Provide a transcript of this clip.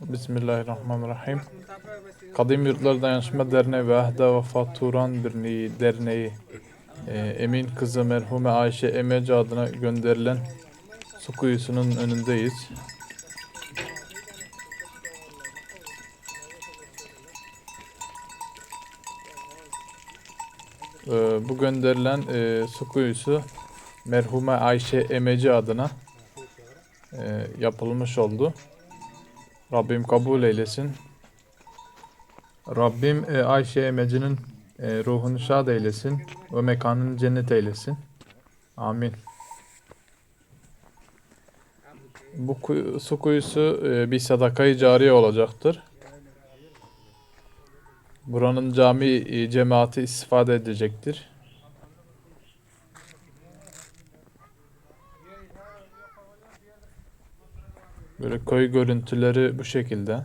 Bismillahirrahmanirrahim. Kadim Yurtlar Dayanışma Derneği ve Ahda Vefa Turan Birliği Derneği e, Emin kızı merhume Ayşe Emeci adına gönderilen su kuyusunun önündeyiz. E, bu gönderilen e, su kuyusu merhume Ayşe Emeci adına e, yapılmış oldu. Rabbim kabul eylesin. Rabbim e, Ayşe Emeci'nin e, ruhunu şad eylesin ve mekanını cennet eylesin. Amin. Bu kuyu- su kuyusu e, bir sadakayı cariye olacaktır. Buranın cami e, cemaati istifade edecektir. Böyle köy görüntüleri bu şekilde.